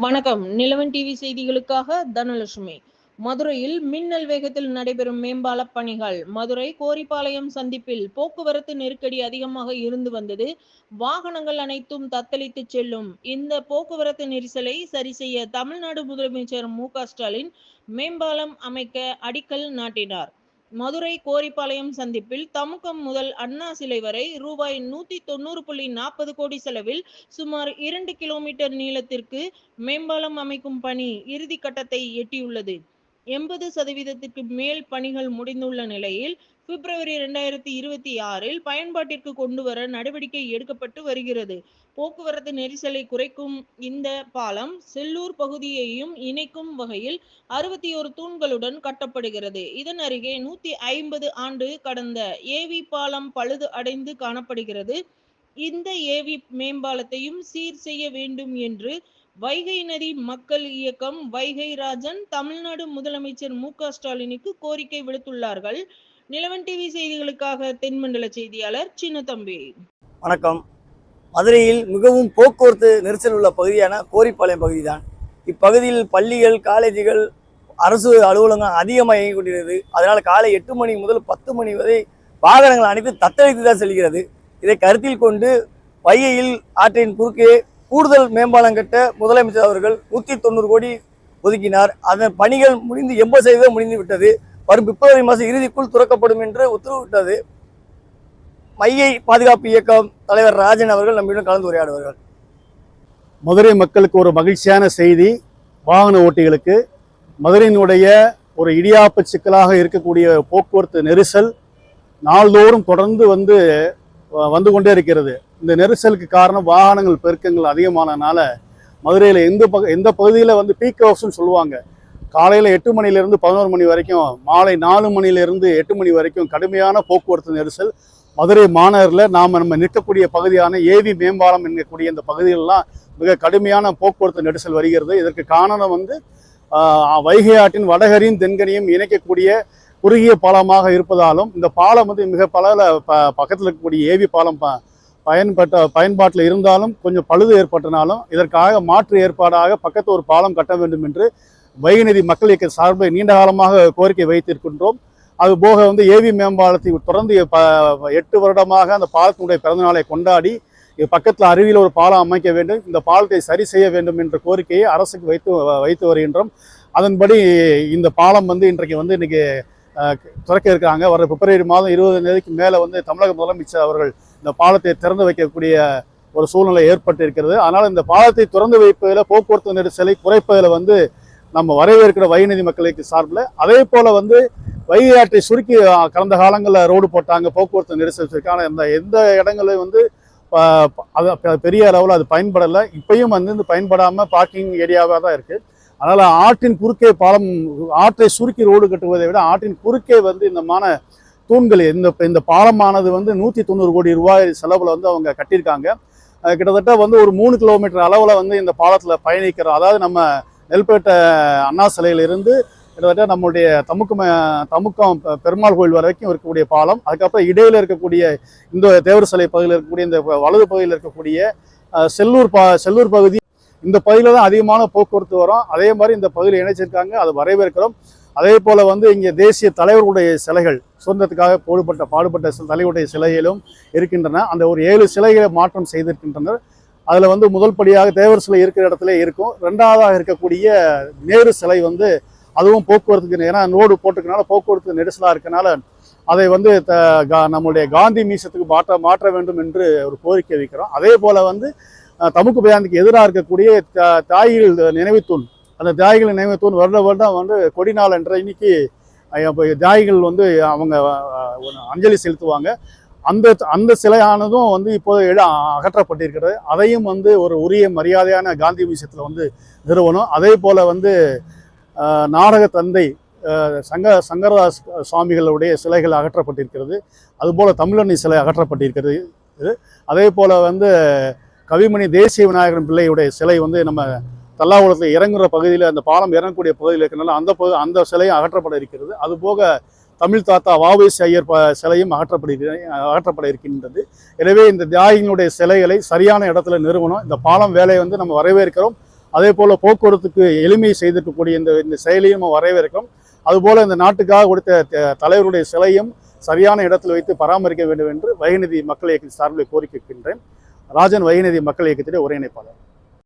வணக்கம். நிலவன் டிவி செய்திகளுக்காக தனலட்சுமி. மதுரையில் மின்னல் வேகத்தில் நடைபெறும் மேம்பால பணிகள். மதுரை கோரிப்பாளையம் சந்திப்பில் போக்குவரத்து நெருக்கடி அதிகமாக இருந்து வந்தது. வாகனங்கள் அனைத்தும் தத்தளித்து செல்லும். இந்த போக்குவரத்து நெரிசலை சரி செய்ய தமிழ்நாடு முதலமைச்சர் மு ஸ்டாலின் மேம்பாலம் அமைக்க அடிக்கல் நாட்டினார். மதுரை கோரிப்பாளையம் சந்திப்பில் தமுகம் முதல் அண்ணா சிலை வரை ரூபாய் நூத்தி தொண்ணூறு புள்ளி நாற்பது கோடி செலவில் சுமார் இரண்டு கிலோமீட்டர் நீளத்திற்கு மேம்பாலம் அமைக்கும் பணி இறுதி கட்டத்தை எட்டியுள்ளது. எண்பது சதவீதத்திற்கு மேல் பணிகள் முடிந்துள்ள நிலையில் பிப்ரவரி இரண்டாயிரத்தி இருபத்தி ஆறில் பயன்பாட்டிற்கு கொண்டு வர நடவடிக்கை எடுக்கப்பட்டு வருகிறது. போக்குவரத்து நெரிசலை குறைக்கும் இந்த பாலம் செல்லூர் பகுதியையும் இணைக்கும் வகையில் அறுபத்தி ஒரு தூண்களுடன் கட்டப்படுகிறது. இதன் அருகே நூத்தி ஐம்பது ஆண்டு கடந்த ஏவி பாலம் பழுது அடைந்து காணப்படுகிறது. இந்த ஏவி மேம்பாலத்தையும் சீர் செய்ய வேண்டும் என்று வைகை நதி மக்கள் இயக்கம் வைகை ராஜன் தமிழ்நாடு முதலமைச்சர் மு க ஸ்டாலினுக்கு கோரிக்கை விடுத்துள்ளார்கள். நிலவன் டிவி செய்திகளுக்காக தென்மண்டல செய்தியாளர் சின்னத்தம்பி வணக்கம். மதுரையில் மிகவும் போக்குவரத்து நெரிசல் உள்ள பகுதியான கோரிப்பாளையம் பகுதி தான் இப்பகுதியில் பள்ளிகள் காலேஜுகள் அரசு அலுவலகம் அதிகமாக இயங்கிக் கொண்டிருக்கிறது. அதனால் காலை எட்டு மணி முதல் பத்து மணி வரை வாகனங்கள் அனைத்து தத்தளித்து தான் செல்கிறது. இதை கருத்தில் கொண்டு வைகையில் ஆற்றின் குறுக்கே கூடுதல் மேம்பாலம் கட்ட முதலமைச்சர் அவர்கள் நூற்றி தொண்ணூறு கோடி ஒதுக்கினார். அதன் பணிகள் முடிந்து எண்பது சதவீதம் முடிந்து விட்டது வரும் பிப்ரவரி மாதம் இறுதிக்குள் துறக்கப்படும் என்று உத்தரவிட்டது. மையை பாதுகாப்பு இயக்கம் தலைவர் ராஜன் அவர்கள் நம்மிடம் கலந்து உரையாடுவார்கள். மதுரை மக்களுக்கு ஒரு மகிழ்ச்சியான செய்தி வாகன ஓட்டிகளுக்கு. மதுரையினுடைய ஒரு இடியாப்ப சிக்கலாக இருக்கக்கூடிய போக்குவரத்து நெரிசல் நாள்தோறும் தொடர்ந்து வந்து வந்து கொண்டே இருக்கிறது. இந்த நெரிசலுக்கு காரணம் வாகனங்கள் பெருக்கங்கள் அதிகமானனால மதுரையில் எந்த பக எந்த பகுதியில் வந்து பீக் ஹவர்ஸ்னு சொல்லுவாங்க. காலையில் எட்டு மணிலேருந்து பதினோரு மணி வரைக்கும் மாலை நாலு மணிலேருந்து எட்டு மணி வரைக்கும் கடுமையான போக்குவரத்து நெரிசல். மதுரை மாநகரில் நாம் நம்ம நிற்கக்கூடிய பகுதியான ஏவி மேம்பாலம் என்கக்கூடிய இந்த பகுதிகளெலாம் மிக கடுமையான போக்குவரத்து நெரிசல் வருகிறது. இதற்கு காரணம் வந்து வைகை ஆற்றின் வடகரையும் தென்கரையும் இணைக்கக்கூடிய குறுகிய பாலமாக இருப்பதாலும் இந்த பாலம் வந்து மிக பல ப பக்கத்தில் இருக்கக்கூடிய ஏவி பாலம் ப பயன்பட்ட பயன்பாட்டில் இருந்தாலும் கொஞ்சம் பழுது ஏற்பட்டனாலும் இதற்காக மாற்று ஏற்பாடாக பக்கத்து ஒரு பாலம் கட்ட வேண்டும் என்று வைகநதி மக்கள் இயக்க சார்பை நீண்ட காலமாக கோரிக்கை வைத்திருக்கின்றோம். அது போக வந்து ஏவி மேம்பாலத்தை தொடர்ந்து ப- எட்டு வருடமாக அந்த பாலத்தினுடைய பிறந்தநாளை கொண்டாடி பக்கத்தில் அருவியில் ஒரு பாலம் அமைக்க வேண்டும். இந்த பாலத்தை சரி செய்ய வேண்டும் என்ற கோரிக்கையை அரசுக்கு வைத்து வைத்து வருகின்றோம். அதன்படி இந்த பாலம் வந்து இன்றைக்கு வந்து இன்றைக்கி திறக்க இருக்காங்க வர பிப்ரவரி மாதம் இருபது தேதிக்கு மேலே வந்து தமிழக முதலமைச்சர் அவர்கள் இந்த பாலத்தை திறந்து வைக்கக்கூடிய ஒரு சூழ்நிலை ஏற்பட்டு இருக்கிறது அதனால் இந்த பாலத்தை திறந்து வைப்பதில் போக்குவரத்து நெரிசலை குறைப்பதில் வந்து நம்ம வரவேற்கிற வைநதி மக்களுக்கு சார்பில் அதே போல் வந்து வைகை ஆற்றை சுருக்கி கடந்த காலங்களில் ரோடு போட்டாங்க போக்குவரத்து நெரிசல் இருக்கு அந்த இந்த எந்த இடங்களையும் வந்து ப- அது பெரிய அளவில் அது பயன்படலை. இப்பயும் வந்து இந்த பயன்படாமல் பார்க்கிங் ஏரியாவாக தான் இருக்குது அதனால் ஆற்றின் குறுக்கே பாலம் ஆற்றை சுருக்கி ரோடு கட்டுவதை விட ஆற்றின் குறுக்கே வந்து இந்த மான தூண்கள் இந்த இந்த பாலமானது வந்து நூற்றி தொண்ணூறு கோடி ரூபாய் செலவில் வந்து அவங்க கட்டியிருக்காங்க. கிட்டத்தட்ட வந்து ஒரு மூணு கிலோமீட்டர் அளவில் வந்து இந்த பாலத்தில் பயணிக்கிறோம். அதாவது நம்ம நெல்பேட்டை அண்ணா சிலையிலிருந்து கிட்டத்தட்ட நம்மளுடைய தமுக்கம் தமுக்கம் பெருமாள் கோயில் வரைக்கும் இருக்கக்கூடிய பாலம். அதுக்கப்புறம் இடையில் இருக்கக்கூடிய இந்த தேவர் சிலை பகுதியில் இருக்கக்கூடிய இந்த வலது பகுதியில் இருக்கக்கூடிய செல்லூர் பா செல்லூர் பகுதி இந்த பகுதியில் தான் அதிகமான போக்குவரத்து வரும். அதே மாதிரி இந்த பகுதியில் இணைச்சிருக்காங்க. அது வரவேற்கிறோம். அதே போல் வந்து இங்கே தேசிய தலைவர்களுடைய சிலைகள் சுதந்திரத்துக்காக போடுபட்ட பாடுபட்ட சி- தலைவருடைய சிலைகளும் இருக்கின்றன. அந்த ஒரு ஏழு சிலைகளை மாற்றம் செய்திருக்கின்றனர். அதில் வந்து முதல் படியாக தேவர் சிலை இருக்கிற இடத்துல இருக்கும். ரெண்டாவதாக இருக்கக்கூடிய நேரு சிலை வந்து அதுவும் போக்குவரத்துக்கு ஏன்னா நோடு போட்டிருக்கனால போக்குவரத்து நெரிசலாக இருக்கனால அதை வந்து த- கா- நம்முடைய காந்தி மீசத்துக்கு மாற்ற மாற்ற வேண்டும் என்று ஒரு கோரிக்கை வைக்கிறோம். அதே போல் வந்து தமுக்கு பயாந்துக்கு எதிராக இருக்கக்கூடிய த- தாய்கள் நினைவுத்தூண். அந்த தியாகிகள் நினைவுத்தூண் வருட வருடம் வந்து கொடிநாள் என்ற இன்னைக்கு தியாகிகள் வந்து அவங்க அஞ்சலி செலுத்துவாங்க. அந்த அந்த சிலையானதும் வந்து இப்போது அகற்றப்பட்டிருக்கிறது. அதையும் வந்து ஒரு உரிய மரியாதையான காந்தி மியூசியத்தில் வந்து நிறுவனம். அதே போல் வந்து நாடக தந்தை சங்க சங்கரதாஸ் சுவாமிகளுடைய சிலைகள் அகற்றப்பட்டிருக்கிறது. அதுபோல் தமிழனி சிலை அகற்றப்பட்டிருக்கிறது. இது அதே போல் வந்து கவிமணி தேசிய விநாயகரன் பிள்ளையுடைய சிலை வந்து நம்ம தல்லாகுளத்தில் இறங்குற பகுதியில் அந்த பாலம் இறங்கக்கூடிய பகுதியில் இருக்கிறனால அந்த பகு அந்த சிலையும் அகற்றப்பட இருக்கிறது. அதுபோக தமிழ் தாத்தா வாவேசி ஐயர் ப- சிலையும் அகற்றப்பட அகற்றப்பட இருக்கின்றது. எனவே இந்த தியாகிகளுடைய சிலைகளை சரியான இடத்துல நிறுவனம். இந்த பாலம் வேலையை வந்து நம்ம வரவேற்கிறோம். அதே போல் போக்குவரத்துக்கு எளிமை செய்திருக்கக்கூடிய இந்த இந்த செயலையும் நம்ம வரவேற்கிறோம். அதுபோல் இந்த நாட்டுக்காக கொடுத்த த- தலைவருடைய சிலையும் சரியான இடத்தில் வைத்து பராமரிக்க வேண்டும் என்று வைகநிதி மக்கள் இயக்கத்தின் சார்பில் கோரிக்கை ராஜன் வைகநிதி மக்கள் இயக்கத்திலே ஒருங்கிணைப்பாளர்.